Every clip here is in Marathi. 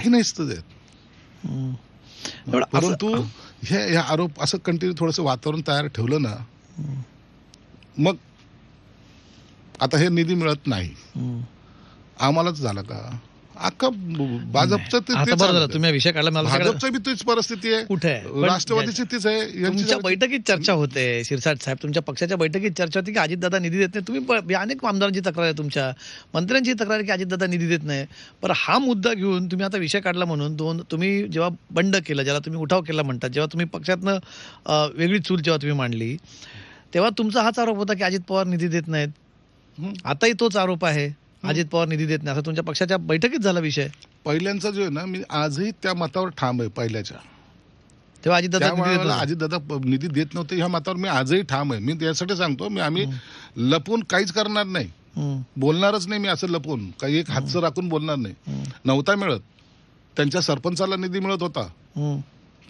हे नाहीच तर परंतु हे हे आरोप असं कंटिन्यू थोडंसं वातावरण तयार ठेवलं ना मग आता हे निधी मिळत नाही. आम्हालाच झालं का? अख्खा भाजपचं आता बरं झालं. तुम्ही हा विषय काढला मला सगळं- भाजपचं बी तीच परिस्थिती आहे. कुठे आहे? पण राष्ट्रवादीची तीच आहे. यांची तुमच्या जरा- बैठकीत चर्चा होते शिरसाट साहेब. तुमच्या पक्षाच्या बैठकीत चर्चा होती की अजितदादा निधी देत नाही. तुम्ही प- अनेक आमदारांची तक्रार आहे तुमच्या. मंत्र्यांची तक्रार आहे की अजितदादा निधी देत नाही. पण हा मुद्दा घेऊन तुम्ही आता विषय काढला म्हणून दोन तुम्ही जेव्हा बंड केलं ज्याला तुम्ही उठाव केला म्हणतात जेव्हा तुम्ही पक्षातनं अं, वेगळी चूल जेव्हा तुम्ही मांडली तेव्हा तुमचा हाच आरोप होता की अजित पवार निधी देत नाहीत. हं. आताही तोच आरोप आहे. अजित पवार निधी देत नाही. असा तुमच्या पक्षाच्या बैठकीत झाला विषय. पहिल्यांचा जो आहे ना मी आजही त्या मतावर ठाम आहे पहिल्याच्या. तेव्हा अजितदादा. अजितदादा निधी देत नव्हते ह्या मतावर मी आजही ठाम आहे. मी त्यासाठी सांगतो मी आम्ही लपून काहीच करणार नाही. बोलणारच नाही मी असं लपून. काही एक हातचं राखून बोलणार नाही. नव्हता मिळत. त्यांच्या सरपंचाला निधी मिळत होता.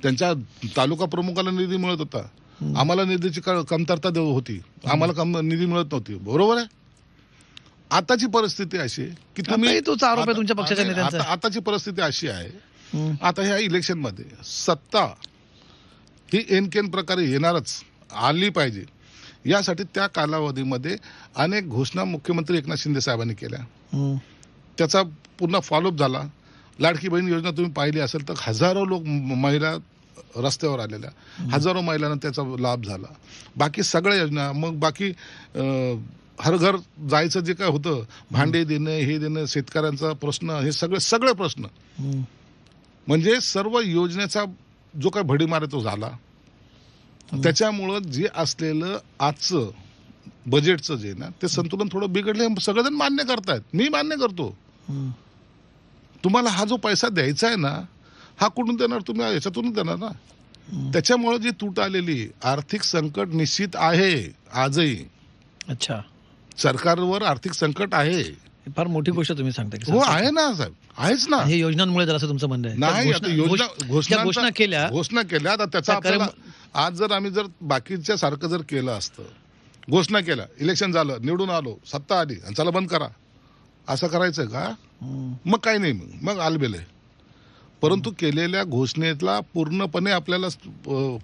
त्यांच्या तालुका प्रमुखाला निधी मिळत होता. आम्हाला निधीची कमतरता देव- होती. आम्हाला कम निधी मिळत नव्हती. बरोबर आहे? आताची परिस्थिती अशी आहे की आताही तोच आरोप आहे तुमच्या पक्षाच्या नेत्यांचा. आता- आताची परिस्थिती अशी आहे. आता ह्या इलेक्शनमध्ये सत्ता ही एनकेन प्रकारे येणारच आली पाहिजे. यासाठी त्या कालावधीमध्ये अनेक घोषणा मुख्यमंत्री एकनाथ शिंदे साहेबांनी केल्या. त्याचा पुन्हा फॉलोअप झाला. लाडकी बहीण योजना तुम्ही पाहिली असेल तर हजारो लोक महिला रस्त्यावर आलेल्या. हजारो महिलांना त्याचा लाभ झाला. बाकी सगळ्या योजना मग बाकी हर घर जायचं जे काय होतं भांडे देणं हे देणं शेतकऱ्यांचा प्रश्न हे सगळे सगळे प्रश्न. म्हणजे सर्व योजनेचा जो काय भडीमार तो झाला. त्याच्यामुळं जे असलेलं आजचं बजेटचं जे ना ते संतुलन थोडं बिघडलं सगळेजण मान्य करतायत. मी मान्य करतो. तुम्हाला हा जो पैसा द्यायचा आहे ना हा कुठून देणार तुम्ही? याच्यातूनच देणार ना. त्याच्यामुळे जी तूट आलेली आर्थिक संकट निश्चित आहे आजही. अच्छा. सरकारवर आर्थिक संकट आहे. फार मोठी गोष्ट तुम्ही सांगता हो आहे ना साहेब. आहेच ना. हे योजनांमुळे असं तुमचं म्हणणं आहे. नाही आता योजना घोषणा केल्या घोषणा केल्या आता त्याचा आपल्याला आज जर आम्ही जर बाकीच्या सारखं जर केलं असतं घोषणा केल्या इलेक्शन झालं निवडून आलो सत्ता आली आणि चला बंद करा. असं करायचं का. मग काही नाही मग. मग आलबेल परंतु केलेल्या घोषणेतला पूर्णपणे आपल्याला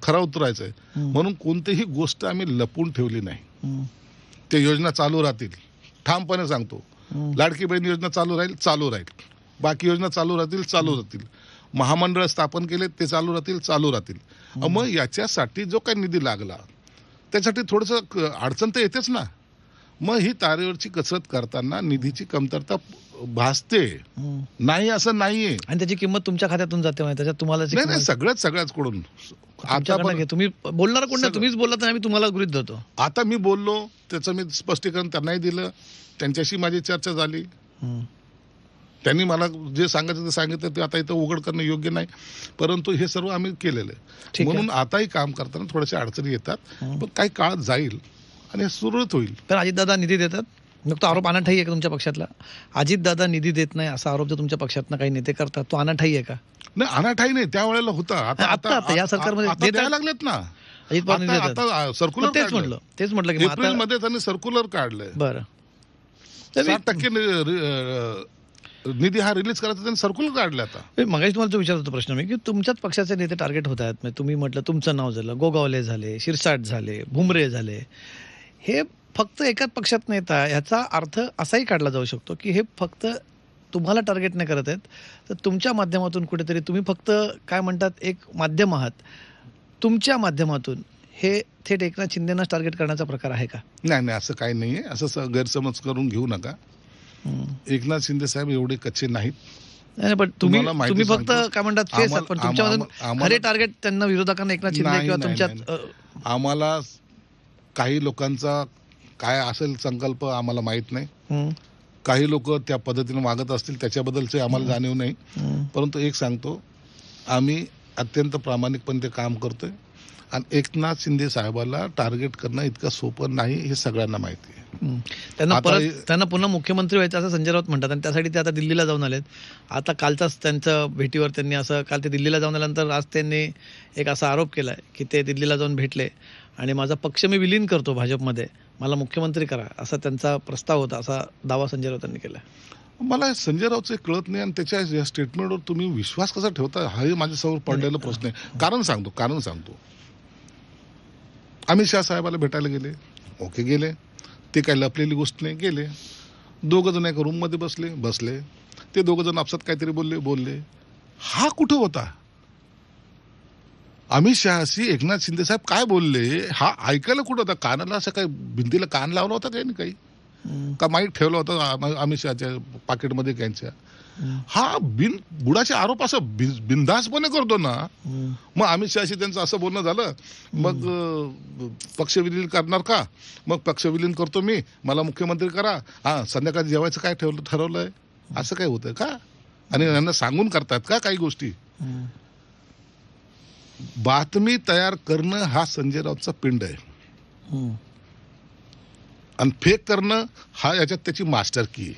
खरा उतरायचं आहे म्हणून कोणतीही गोष्ट आम्ही लपून ठेवली नाही. ते योजना चालू राहतील. ठामपणे सांगतो. लाडकी बहीण योजना चालू राहील चालू राहील. बाकी योजना चालू राहतील चालू राहतील. महामंडळ स्थापन केले ते चालू राहतील चालू राहतील. मग याच्यासाठी जो काही निधी लागला त्यासाठी थोडंसं अडचण तर येतेच ना. मग ही तारेवरची कसरत करताना निधीची कमतरता भासते. नाही असं नाहीये. आणि त्याची किंमत तुमच्या खात्यातून जाते त्याच्यात तुम्हाला सगळ्याच सगळ्याच कडून तुम्ही बोलणार कोण नाही. तुम्हीच बोलला तर आम्ही तुम्हाला गृहित धरतो. आता मी बोललो त्याचं मी स्पष्टीकरण त्यांनाही दिलं. त्यांच्याशी माझी चर्चा झाली. त्यांनी मला जे सांगायचं ते सांगितलं ते आता इथं उघड करणं योग्य नाही. परंतु हे सर्व आम्ही केलेलं आहे. म्हणून आताही काम करताना थोड्याशा अडचणी येतात. पण काही काळ जाईल आणि हे सुरळीत होईल. तर अजितदादा निधी देतात? मग तो आरोप अनाठाई आहे का तुमच्या पक्षातला? अजितदादा निधी देत नाही असा आरोप जर तुमच्या पक्षातनं काही नेते करतात तो अनाठाई आहे का? नाही अनाठाई नाही त्यावेळेला होता. आता आता- या सरकारमध्ये. द्यायला लागलेत ना. अजित पवार निधी आता देतात. आता सर्क्युलर तेच म्हटलं तेच म्हटलं की मग एप्रिल आता मध्ये त्यांनी सर्क्युलर काढलंय. बरं. साठ टक्के नि- रि- अं, निधी हा रिलीज करायचा त्यांनी सर्क्युलर काढलं आता. मगाशी तुम्हाला तो विचारत होतो प्रश्न मी की तुमच्याच पक्षाचे नेते टार्गेट होत आहेत. म्हणजे तुम्ही म्हटलं तुमचं नाव झालं गोगावले झाले शिरसाट झाले भुमरे झाले. हे फक्त एकाच पक्षात नेता ह्याचा अर्थ असाही काढला जाऊ शकतो की हे फक्त तुम्हाला टार्गेट नाही करत आहेत. तर तुमच्या माध्यमातून कुठेतरी तुम्ही फक्त काय म्हणतात एक माध्यम आहात. तुमच्या माध्यमातून हे थेट एकनाथ शिंदेनाच टार्गेट करण्याचा प्रकार आहे का? नाही नाही असं काही नाहीये. असं स- गैरसमज करून घेऊ नका. एकनाथ शिंदे साहेब एवढे कच्चे नाहीत. नाही पण तुम्ही तुम्ही फक्त. काय म्हणतात फेस पण तुमच्यामधून खरे टार्गेट त्यांना विरोधकांना एकनाथ शिंदे नाही, किंवा नाही, तुमच्यात नाही, आम्हाला काही लोकांचा काय असेल संकल्प आम्हाला माहीत नाही. काही लोक त्या पद्धतीने वागत असतील त्याच्याबद्दलचे आम्हाला जाणीव नाही. परंतु एक सांगतो आम्ही अत्यंत प्रामाणिकपणे ते काम करतोय आणि एकनाथ शिंदे साहेबाला टार्गेट करणं इतकं सोपं नाही हे सगळ्यांना माहिती आहे. त्यांना परत त्यांना पुन्हा मुख्यमंत्री व्हायचं असं संजय राऊत म्हणतात आणि त्यासाठी ते आता दिल्लीला जाऊन आलेत. आता कालचाच त्यांचं भेटीवर त्यांनी असं काल ते दिल्लीला जाऊन आल्यानंतर आज त्यांनी एक असा आरोप केला की ते दिल्लीला जाऊन भेटले. आणि माझा पक्ष मी विलीन करतो भाजपमध्ये. मला मुख्यमंत्री करा असा त्यांचा प्रस्ताव होता असा दावा संजय राऊतांनी केला. मला संजय राऊतचं कळत नाही आणि त्याच्या या स्टेटमेंटवर तुम्ही विश्वास कसा ठेवता हा माझ्यासमोर पडलेला प्रश्न आहे. कारण सांगतो कारण सांगतो. अमित शहा साहेबाला भेटायला गेले ओके गेले. ते काही लपलेली गोष्ट नाही गेले. दोघं जण एका रूममध्ये बसले बसले. ते दोघं जण आपसात काहीतरी बोलले बोलले. हा कुठं होता? अमित शहाशी एकनाथ शिंदे साहेब काय बोलले? हा ऐकायला कुठं होता? कानाला असं काही भिंतीला कान लावला होता काही ना काही? का माईक ठेवला होता अमित शहाच्या पाकिटमध्ये त्यांच्या? हा बिन बुडाचे आरोप असं बिनधासपणे बिनधास्तपणे करतो ना. मग अमित शहाशी त्यांचं असं बोलणं झालं. मग पक्ष विलीन करणार का? मग पक्ष विलीन करतो मी. मला मुख्यमंत्री करा. हा संध्याकाळी जेवायचं काय ठेवलं ठरवलंय? असं काय होतं का? आणि यांना सांगून करतात का काही गोष्टी? बातमी तयार करणं हा संजय राऊतचा पिंड आहे. आणि फेक करणं हा याच्यात त्याची मास्टर की.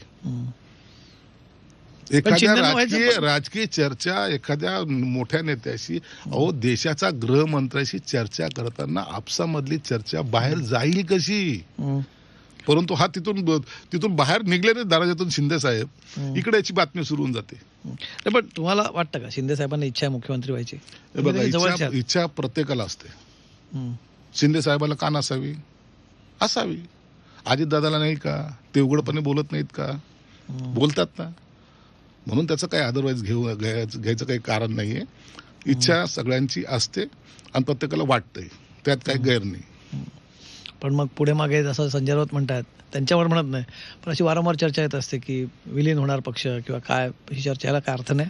एखाद्या राजकीय राजकीय चर्चा एखाद्या मोठ्या नेत्याशी अहो देशाचा गृहमंत्र्याशी चर्चा करताना आपसामधली चर्चा बाहेर जाईल कशी. परंतु हा तिथून तिथून बाहेर निघले नाही दराजातून शिंदे साहेब. इकडे याची बातमी सुरू होऊन जाते. पण तुम्हाला वाटतं का शिंदे साहेबांना इच्छा आहे मुख्यमंत्री व्हायची? जवळचे इच्छा प्रत्येकाला असते. शिंदे साहेबाला का नसावी असावी. अजितदादाला नाही का? ते उघडपणे बोलत नाहीत का. बोलतात ना. म्हणून त्याचं काही अदरवाईज घेऊ घ्यायचं काही कारण नाहीये. इच्छा सगळ्यांची असते आणि प्रत्येकाला वाटतंय. त्यात काही गैर नाही. पण मग पुढे मागे जसं संजय राऊत म्हणतात त्यांच्यावर म्हणत नाही. पण अशी वारंवार चर्चा येत असते की विलीन होणार पक्ष किंवा काय ही चर्चा याला काय अर्थ नाही?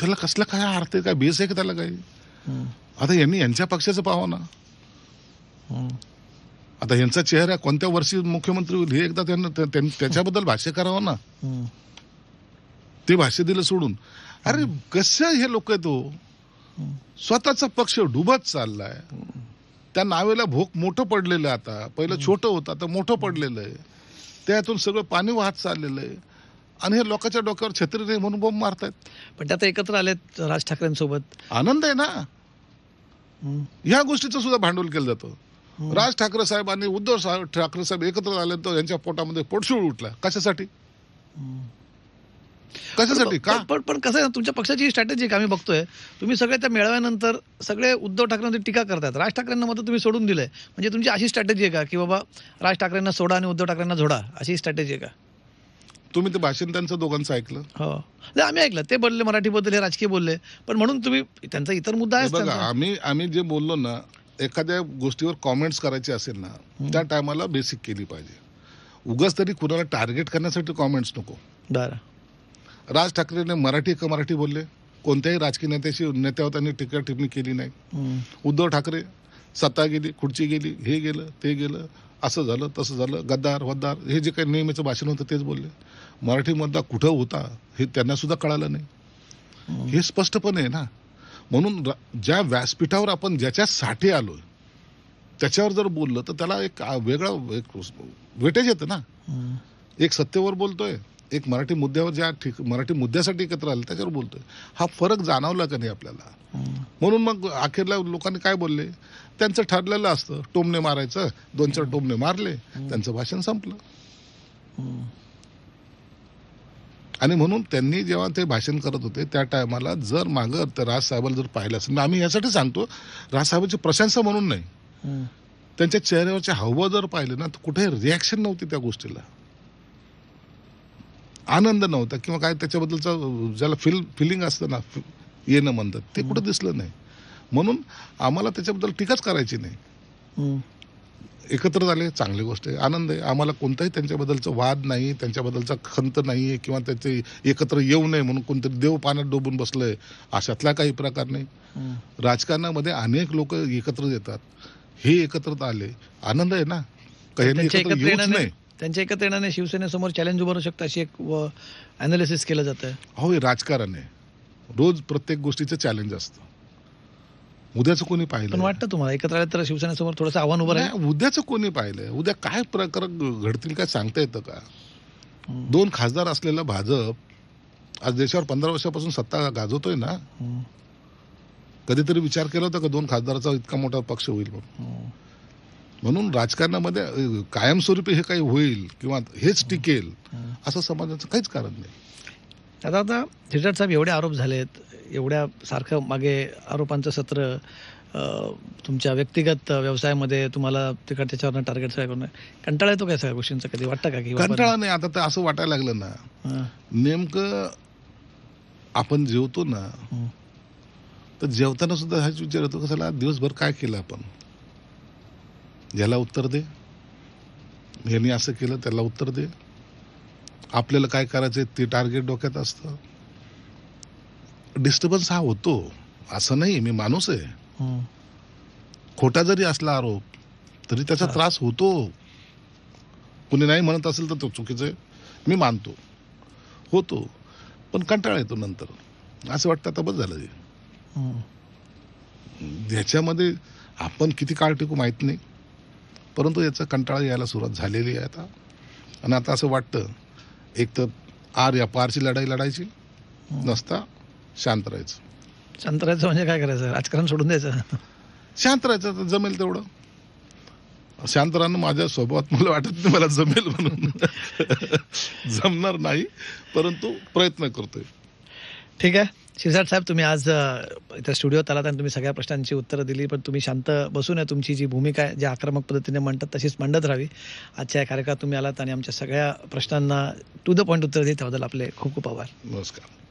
त्याला कसला काय अर्थ आहे? काय बेस आहे का त्याला काही. आता यांनी यांच्या पक्षाचं पाहावं ना. आता यांचा चेहरा कोणत्या वर्षी मुख्यमंत्री होईल हे एकदा त्यांना त्या- त्यां- त्याच्याबद्दल भाष्य करावं ना. ते भाष्य दिलं सोडून. अरे कसं हे लोक आहेत हो. स्वतःचा पक्ष डुबत चाललाय. त्या नावेला भोक मोठं पडलेलं आता. पहिलं छोटं होतं आता मोठं पडलेलं आहे. त्यातून सगळं पाणी वाहत चाललेलं आहे. आणि हे लोकांच्या डोक्यावर छत्री नाही म्हणून बोंब मारतायत. पण ते आता एकत्र आलेत राज ठाकरेंसोबत. आनंद आहे ना. ह्या गोष्टीचं सुद्धा भांडवल केलं जातं. राज ठाकरे साहेब आणि उद्धव साहेब ठाकरे साहेब एकत्र आले तर यांच्या पोटामध्ये पोटशूळ उठला. कशासाठी. कशासाठी? का? पण- पण कसं आहे तुमच्या पक्षाची स्ट्रॅटेजी आम्ही बघतोय. तुम्ही सगळे त्या मेळाव्यानंतर सगळे उद्धव ठाकरेंवरती टीका करतात राज ठाकरेंना मत तुम्ही सोडून दिलंय. म्हणजे तुमची अशी स्ट्रॅटेजी आहे का? की बाबा राज ठाकरेंना सोडा आणि उद्धव ठाकरेंना जोडा अशी स्ट्रॅटेजी आहे का? तुम्ही ते भाषण त्यांचं दोघांचं ऐकलं. हो. नाही, आम्ही ऐकलं. ते बोलले मराठीबद्दल हे राजकीय बोलले. पण म्हणून तुम्ही त्यांचा इतर मुद्दा आहे बघा आम्ही आम्ही जे बोललो ना एखाद्या गोष्टीवर कॉमेंट्स करायचे असेल ना त्या टायमाला बेसिक केली पाहिजे. उगाच तरी कुणाला टार्गेट करण्यासाठी कॉमेंट्स नको. बरं. राज ठाकरेने मराठी का मराठी बोलले कोणत्याही राजकीय नेत्याशी नेत्यावर त्यांनी टीका टिप्पणी केली नाही. उद्धव ठाकरे सत्ता गेली खुर्ची गेली हे गेलं ते गेलं असं झालं तसं झालं गद्दार वद्दार हे जे काही नेहमीचं भाषण होतं तेच बोलले मराठी मुद्दा कुठं होता हे त्यांना सुद्धा कळालं नाही. हे स्पष्टपणे आहे ना म्हणून ज्या व्यासपीठावर आपण ज्याच्यासाठी आलोय त्याच्यावर जर बोललं तर त्याला एक वेगळं एक वेटेज येतं ना. एक सत्तेवर बोलतोय एक मराठी मुद्द्यावर ज्या ठीक मराठी मुद्द्यासाठी एकत्र आलं त्याच्यावर बोलतोय. हा फरक जाणवला का नाही आपल्याला. म्हणून मग अखेरला लोकांनी काय बोलले? त्यांचं ठरलेलं असतं. टोमणे मारायचं दोन चार टोमणे मारले त्यांचं भाषण संपलं. आणि म्हणून त्यांनी जेव्हा ते भाषण करत होते त्या टायमाला जर मागं त्या राजसाहेबाला जर पाहिलं असेल. आम्ही यासाठी सांगतो राजसाहेबांची प्रशंसा म्हणून नाही. त्यांच्या चेहऱ्यावरचे हावभाव जर पाहिले ना तर कुठे रिॲक्शन नव्हती त्या गोष्टीला. आनंद नव्हता किंवा काय त्याच्याबद्दलचं ज्याला फील फिलिंग असतं ना येणं म्हणतात ते कुठं दिसलं नाही. म्हणून आम्हाला त्याच्याबद्दल टीकाच करायची नाही. एकत्र झाले चांगली गोष्ट आहे. आनंद आहे. आम्हाला कोणताही त्यांच्याबद्दलचा वाद नाही त्यांच्याबद्दलचा खंत नाही आहे किंवा त्याचे एकत्र येऊ नये म्हणून कोणतरी देव पाण्यात डोबून बसलंय अशातला काही प्रकार नाही. राजकारणामध्ये अनेक लोक एकत्र येतात. हे एकत्र आले. आनंद आहे ना. का यांनी त्यांच्या एकत्र येऊच नाही. त्यांच्या एकत्र येण्याने शिवसेनेसमोर चॅलेंज उभारू शकतं अशी एक अनालिसिस केलं जातं. हो हे राजकारण आहे. रोज प्रत्येक गोष्टीचं चॅलेंज असतं. उद्याचं कोणी पण पाहिलं वाटतं तुम्हाला? एकत्र आलं तर शिवसेनेसमोर थोडंसं आव्हान उभं राहील? उद्याचं कोणी पाहिलंय? उद्या काय प्रकार घडतील काय सांगता येतं का. दोन खासदार असलेला भाजप आज देशावर पंधरा वर्षापासून सत्ता गाजवतोय ना. कधीतरी विचार केला होता का दोन खासदाराचा इतका मोठा पक्ष होईल म्हणून? हम्म. म्हणून राजकारणामध्ये कायमस्वरूपी हे काही होईल किंवा हेच टिकेल असं समाजाचं काहीच कारण नाही. आता आता थिटर साहेब एवढे आरोप झालेत एवढ्या सारखं मागे आरोपांचं सत्र तुमच्या व्यक्तिगत व्यवसायामध्ये तुम्हाला तिकड त्याच्यावरनं टार्गेट सगळं करणं कंटाळा येतो काय सगळ्या गोष्टींचा कधी? वाटतं का की कंटाळा नाही. आता तर असं वाटायला लागलं ना. नेमकं आपण जेवतो ना. तर जेवताना सुद्धा हाच विचार येतो की चला दिवसभर काय केलं आपण? याला उत्तर दे. यांनी असं केलं त्याला उत्तर दे. आपल्याला काय करायचं ते टार्गेट डोक्यात असतं. डिस्टर्बन्स हा होतो. असं नाही मी माणूस आहे. खोटा जरी असला आरोप तरी त्याचा त्रास होतो. कुणी नाही म्हणत असेल तर तो चुकीचं आहे. मी मानतो. होतो. पण कंटाळा येतो नंतर. असं वाटतं आता बस झालं. ह्याच्यामध्ये आपण किती काळ टिकू माहीत नाही. परंतु याचा कंटाळा यायला सुरुवात झालेली आहे आता. आणि आता असं वाटतं एक तर आर या पारची लढाई लढायची नसता शांत राहायचं. शांत राहायचं म्हणजे काय करायचं? राजकारण सोडून द्यायचं? शांत राहायचं तर जमेल तेवढं. शांत राहणं माझ्या स्वभावात मला वाटत नाही मला जमेल म्हणून. जमणार नाही परंतु प्रयत्न करतोय. ठीक आहे. शिरसाट साहेब तुम्ही आज इथं स्टुडिओत आलात आणि तुम्ही सगळ्या प्रश्नांची उत्तरं दिली पण तुम्ही शांत बसून आहे तुमची जी भूमिका आहे जी आक्रमक पद्धतीने म्हणतात तशीच मांडत राहावी. आजच्या या कार्यक्रमात तुम्ही आलात आणि आमच्या सगळ्या प्रश्नांना टू द पॉईंट उत्तर देत त्याबद्दल आपले खूप खूप आभार. नमस्कार.